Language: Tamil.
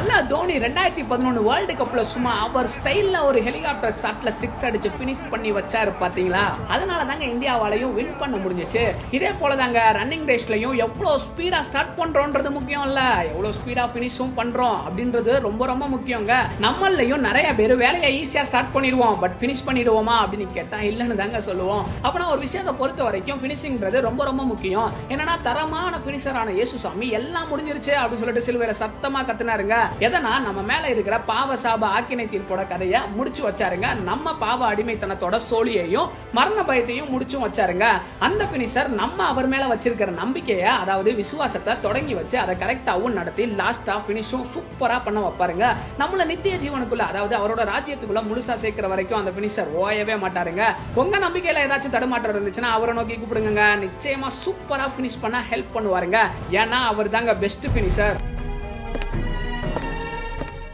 தல தோனி ரெண்டாயிரத்தி பதினொன்று வேர்ல்டு கப்பில் சும்மா அவர் ஸ்டைலில் ஒரு ஹெலிகாப்டர் ஷாட்டில் சிக்ஸ் அடிச்சு ஃபினிஷ் பண்ணி வச்சாரு பார்த்தீங்களா? அதனால தாங்க இந்தியாவாலையும் வின் பண்ண முடிஞ்சிச்சு. இதே போல தாங்க ரன்னிங் ரேஸ்லையும் எவ்வளோ ஸ்பீடாக ஸ்டார்ட் பண்ணுறோன்றது முக்கியம் இல்லை. எவ்வளோ ஸ்பீடாக ஃபினிஷும் பண்ணுறோம் அப்படின்றது ரொம்ப ரொம்ப முக்கியங்க. நம்மளையும் நிறைய பேர் வேலையை ஈஸியாக ஸ்டார்ட் பண்ணிடுவோம் பட் ஃபினிஷ் பண்ணிடுவோமா அப்படின்னு கேட்டால் இல்லைன்னு தாங்க சொல்லுவோம். அப்போனா ஒரு விஷயத்தை பொறுத்த வரைக்கும் ஃபினிஷிங்ன்றது ரொம்ப ரொம்ப முக்கியம். என்னன்னா தரமான ஃபினிஷரான இயேசுசாமி எல்லாம் முடிஞ்சிருச்சு அப்படின்னு சொல்லிட்டு சிலுவையில சத்தமாக கத்துனாருங்க. எதனா நம்ம மேல இருக்கிற பாவ சாப ஆக்கினை தீர்ப்போட கதையை முடிச்சு வச்சாருங்க. நம்ம பாவ அடிமைத்தனத்தோட சோழியையும் மரண பயத்தையும் முடிச்சும் வச்சாருங்க. அந்த பினிஷர் நம்ம அவர் மேல வச்சிருக்கிற நம்பிக்கைய அதாவது விசுவாசத்தை தொடங்கி வச்சு அதை கரெக்டாகவும் நடத்தி லாஸ்டா பினிஷும் சூப்பரா பண்ண வைப்பாருங்க. நம்மள நித்திய ஜீவனுக்குள்ள அதாவது அவரோட ராஜ்யத்துக்குள்ள முழுசா சேர்க்கிற வரைக்கும் அந்த பினிஷர் ஓயவே மாட்டாருங்க. உங்க நம்பிக்கையில ஏதாச்சும் தடுமாற்றம் இருந்துச்சுன்னா அவரை நோக்கி கூப்பிடுங்க நிச்சயமா சூப்பரா பினிஷ் பண்ண ஹெல்ப் பண்ணுவாருங்க. ஏன்னா அவர் தாங்க பெஸ்ட் பினிஷர்